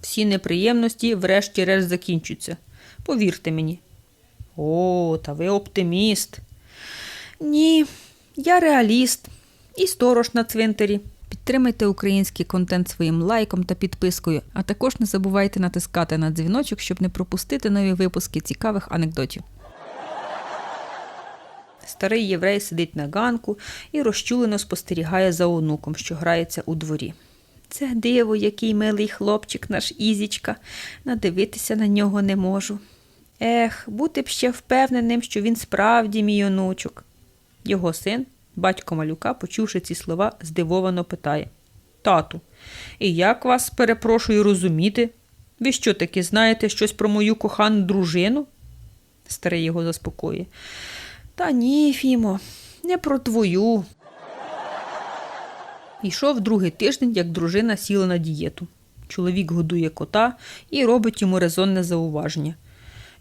Всі неприємності врешті-решт закінчаться. Повірте мені. О, та ви оптиміст. Ні, я реаліст і сторож на цвинтарі. Підтримайте український контент своїм лайком та підпискою, а також не забувайте натискати на дзвіночок, щоб не пропустити нові випуски цікавих анекдотів. Старий єврей сидить на ганку і розчулено спостерігає за онуком, що грається у дворі. Це диво, який милий хлопчик наш Ізічка. Надивитися на нього не можу. Ех, бути б ще впевненим, що він справді мій онучок. Його син, батько малюка, почувши ці слова, здивовано питає Тату, і як вас, перепрошую, розуміти? Ви що таки знаєте щось про мою кохану дружину? Старий його заспокоює. Та ні, Фімо, не про твою. Йшов другий тиждень, як дружина сіла на дієту. Чоловік годує кота і робить йому резонне зауваження.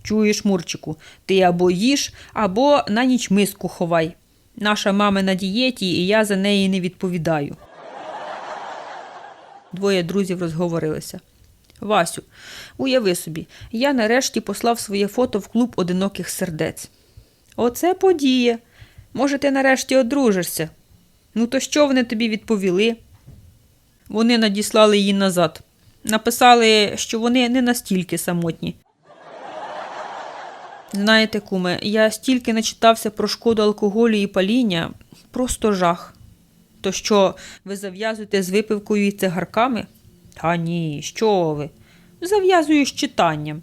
Чуєш, Мурчику, ти або їж, або на ніч миску ховай. Наша мама на дієті, і я за неї не відповідаю. Двоє друзів розговорилися. Васю, уяви собі, я нарешті послав своє фото в клуб одиноких сердець. Оце подія. Може, ти нарешті одружишся. Ну, то що вони тобі відповіли? Вони надіслали її назад. Написали, що вони не настільки самотні. Знаєте, куме, я стільки начитався про шкоду алкоголю і паління, просто жах. То що, ви зав'язуєте з випивкою і цигарками? Та ні, що ви? Зав'язую з читанням.